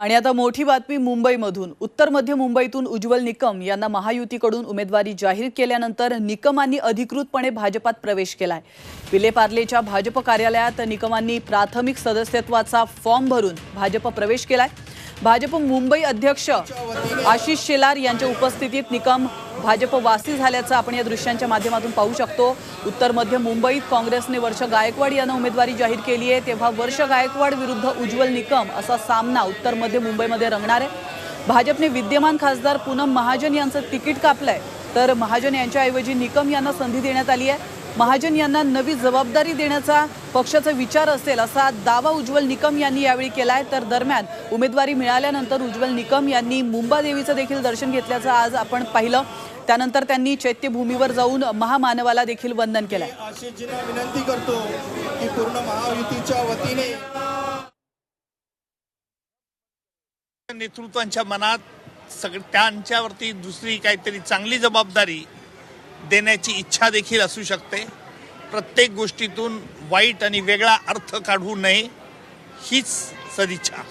आणि आता मोठी बातमी मुंबईमधून. उत्तर मध्य मुंबईतून उज्ज्वल निकम यांना महायुतीकडून उमेदवारी जाहीर केल्यानंतर निकमांनी अधिकृतपणे भाजपात प्रवेश केलाय. विलेपार्लेच्या भाजप कार्यालयात निकमांनी प्राथमिक सदस्यत्वाचा फॉर्म भरून भाजप प्रवेश केलाय. भाजप मुंबई अध्यक्ष आशिष शेलार यांच्या उपस्थितीत निकम भाजपवासी झाल्याचं आपण या दृश्यांच्या माध्यमातून पाहू शकतो. उत्तर मध्य मुंबईत काँग्रेसने वर्ष गायकवाड यांना उमेदवारी जाहीर केली आहे. तेव्हा वर्ष गायकवाड विरुद्ध उज्ज्वल निकम असा सामना उत्तर मध्य मुंबईमध्ये रंगणार आहे. भाजपने विद्यमान खासदार पूनम महाजन यांचं तिकीट कापलंय. तर महाजन यांच्याऐवजी निकम यांना संधी देण्यात आली आहे. महाजन यांना नवी जबाबदारी देण्याचा पक्षाचा विचार असेल असा दावा उज्ज्वल निकम यांनी यावेळी केला आहे तर दरम्यान उमेदवारी मिळाल्यानंतर उज्ज्वल निकम यांनी मुंबादेवीचं देखील दर्शन घेतल्याचं आज आपण पाहिलं. त्यानंतर त्यांनी चैत्यभूमीवर जाऊन महामानवाला देखील वंदन केलंय. आशिषजींना विनंती करतो की पूर्ण महायुतीच्या वतीने नेतृत्वांच्या मनात सगळं त्यांच्यावरती दुसरी काहीतरी चांगली जबाबदारी देण्याची इच्छा देखील असू शकते. प्रत्येक गोष्टीतून वाईट आणि वेगळा अर्थ काढू नये हीच सदिच्छा.